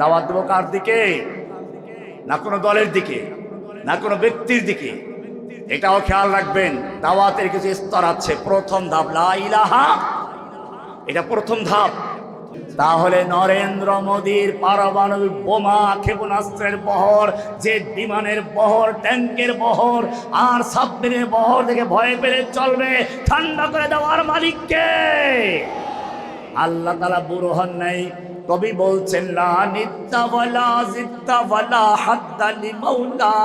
দাওয়াত দেবো কার দিকে? না কোনো দলের দিকে, না কোনো ব্যক্তির দিকে। এটাও খেয়াল রাখবেন, দাওয়াতের কিছু স্তর আছে। প্রথম ধাপ, লা ইলাহা, এটা প্রথম ধাপ। তাহলে নরেন্দ্র মোদীর পারমাণবিক বোমা ক্ষেপণাস্ত্রের বহর যে বিমানের বহর ট্যাঙ্কের বহর, আর সাবমেরিনের বহর দেখে ভয় পেলে চলবে। ঠান্ডা করে দেওয়ার মালিককে। আল্লাহ তালা বুড়ো হন নাই কবি বলছেন, লা নিত্তা ওয়ালা জিত্তা ওয়ালা হাদ্দা লিমাউলা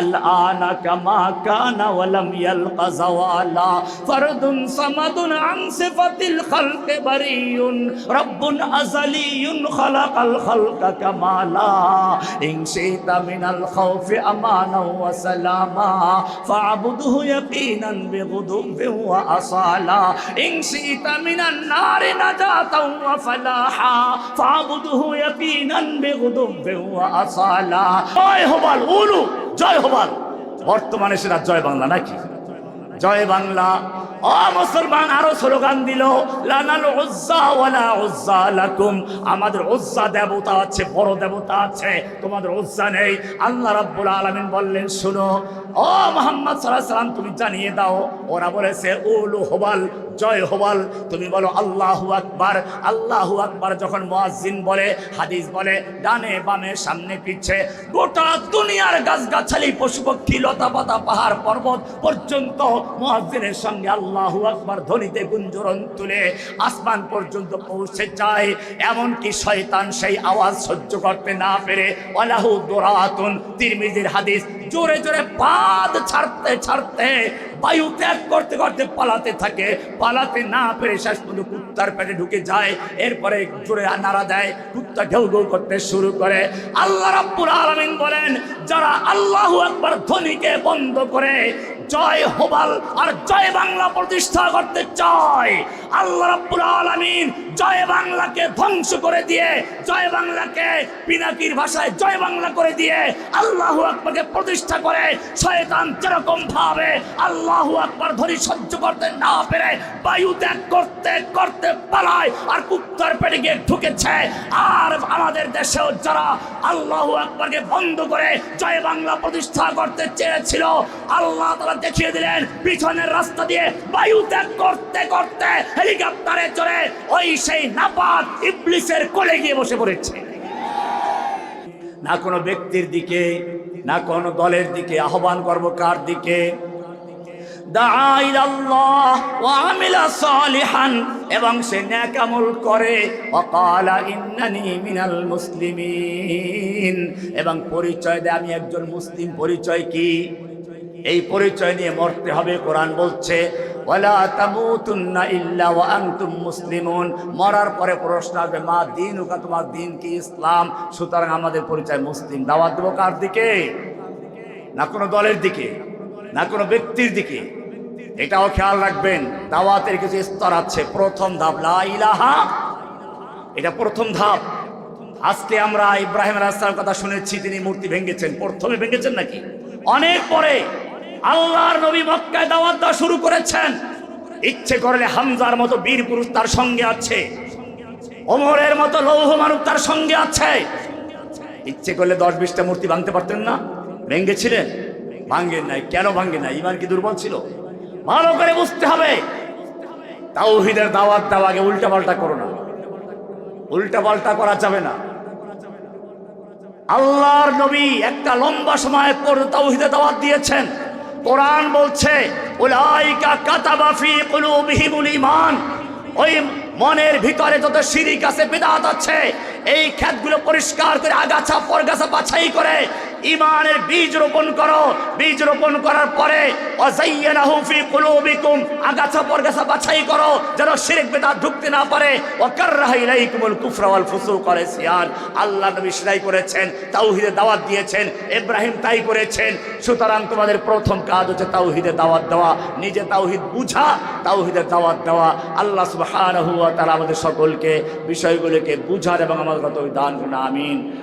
আলআনা কামা কানা ওয়ালাম ইয়ালকা জাওয়ালা ফরদুন সামাদুন আন সিফাতিল খালক বারিয়ুন। রব্বুন আযালিয়ুন খালাকাল খালকা কামালা। ইন শিতা মিনাল খাউফি আমানা ওয়া সালামা। ফা'বুদহু ইয়াকিনান বিগুদুবি ওয়া আসালা। ইন শিতা মিনান নারি নাজাতাও ওয়া ফালাহা। জয় হবাল জয় হবাল। বর্তমানে সেটা জয় বাংলা নাকি? জয় বাংলা। ও মুসলমান, আরও স্লোগান দিল আমাদের উজ্জা দেবতা আছে, বড় দেবতা আছে, তোমাদের উজ্জা নেই। আল্লাহ রাব্বুল আলামিন বললেন, শুনো ও মোহাম্মদ সাল্লাল্লাহু আলাইহি তুমি জানিয়ে দাও, ওরা বলেছে, উলু হবাল জয় হবাল তুমি বলো, আল্লাহু আকবার আল্লাহু আকবার। যখন মুয়াজ্জিন বলে, হাদিস বলে, ডানে বামে সামনে পিছে, গোটা দুনিয়ার গাছগাছালি পশু পক্ষী লতা পাতা পাহাড়, পর্বত পর্যন্ত মুয়াজ্জিনের সঙ্গে আল্লাহু আকবার ধ্বনিতে গুঞ্জরণ তুলে আসমান পর্যন্ত পৌঁছে যায়। এমনকি শয়তান সেই আওয়াজ সহ্য করতে না পেরে, ওয়ালাহু দুরাতুন। তিরমিজির হাদিস জোরে জোরে পাদ ছাড়তে ছাড়তে বায়ু ত্যাগ করতে করতে পালাতে থাকে। পালাতে না পেরে শেষ পর্যন্ত কুত্তার পেটে ঢুকে যায়। এরপরে জোরে নাড়া দেয়, কুত্তা ঘেউ ঘেউ করতে শুরু করে। আল্লাহ রাব্বুল আলামিন বলেন, যারা আল্লাহু আকবার ধ্বনিকে বন্ধ করে, জয় হোবাল আর জয় বাংলা প্রতিষ্ঠা করতে চায় আল্লাহ রাব্বুল আলামিন জয় বাংলাকে ধ্বংস করে দিয়ে, জয় বাংলাকে পিনাকির ভাষায় জয় বাংলা করে দিয়ে আল্লাহু আকবরকে প্রতিষ্ঠা করে শয়তান যেরকম ভাবে আল্লাহু আকবর ধরি সহ্য করতে না পেরে বায়ু ত্যাগ করতে করতে পালায় আর কুত্তার পেটে গিয়ে ঢুকেছে। আর আমাদের দেশেও যারা আল্লাহু আকবরকে বন্ধ করে জয় বাংলা প্রতিষ্ঠা করতে চেয়েছিল, আল্লাহ তারা দেখিয়ে দিলেন, পিছনের রাস্তা দিয়ে বায়ু ত্যাগ করতে করতে হেলিকপ্টারে চড়ে ওই সেই নাপাক ইবলিসের কোলে গিয়ে বসে পড়েছে। না কোনো ব্যক্তির দিকে, না কোনো দলের দিকে আহ্বান করব কার দিকে? এবং সে নেক আমল করে মিনাল মুসলিমিন। এবং পরিচয় দেয়, আমি একজন মুসলিম, পরিচয় কি? এই পরিচয় নিয়ে মরতে হবে, কোরআন বলছে ওয়ালা তামুতুন্না ইল্লা ওয়া আনতুম মুসলিমুন। মরার পরে প্রশ্ন আসবে, মা, দিন ওকা, তোমার দিন কি ইসলাম? সুতরাং আমাদের পরিচয় মুসলিম। দাওয়াত দেবো কার দিকে? না কোনো দলের দিকে? না কোনো ব্যক্তির দিকে? এটাও খেয়াল রাখবেন, দাওয়াতের কিছু স্তর আছে। প্রথম ধাপ, লা ইলাহা। এটা প্রথম ধাপ। আজকে আমরা ইব্রাহিম রাস্তার কথা শুনেছি, তিনি মূর্তি ভেঙেছেন। প্রথমে ভেঙেছেন নাকি? অনেক পরে। আল্লাহর নবী মক্কায় দাওয়াত দেওয়া শুরু করেছেন। ইচ্ছে করলে হামজার মতো বীর পুরুষ তার সঙ্গে আছে। ওমরের মতো লৌহ মানব তার সঙ্গে আছে। ইচ্ছে করলে দশ বিশটা মূর্তি ভাঙতে পারতেন না? ভেঙ্গেছিলেন ভাঙ্গেন নাই। কেন ভাঙ্গে নাই? ইমান কি দুর্বল ছিল? ভালো করে বুঝতে হবে। তাওহিদের দাওয়াত দাও, আগে উল্টা পাল্টা করো না। উল্টা পাল্টা করা যাবে না। আল্লাহর নবী একটা লম্বা সময় পর তাওহিদে দাওয়াত দিয়েছেন। কোরআন বলছে, উলাইকা কাতাবাফি কুলুবিহিমুল ঈমান। ওই মনের ভিতরে যত শিরিক আছে, বিদাত আছে, এই ক্ষেতগুলো পরিষ্কার করে আগাছা পরগাছা বাছাই করে ইমানের বীজ রোপণ করো। বীজ রোপণ করার পরে বাছাই করো, যেন ঢুকতে না পারে। ইসয়ান আল্লাহ করেছেন দাওয়াত দিয়েছেন, ইব্রাহিম তাই করেছেন। সুতরাং তোমাদের প্রথম কাজ হচ্ছে দাওয়াত দেওয়া। নিজে বুঝা দাওয়াত দেওয়া। আল্লাহ আমাদের সকলকে বিষয়গুলোকে বুঝার এবং আমাদের দান করুন, আমিন।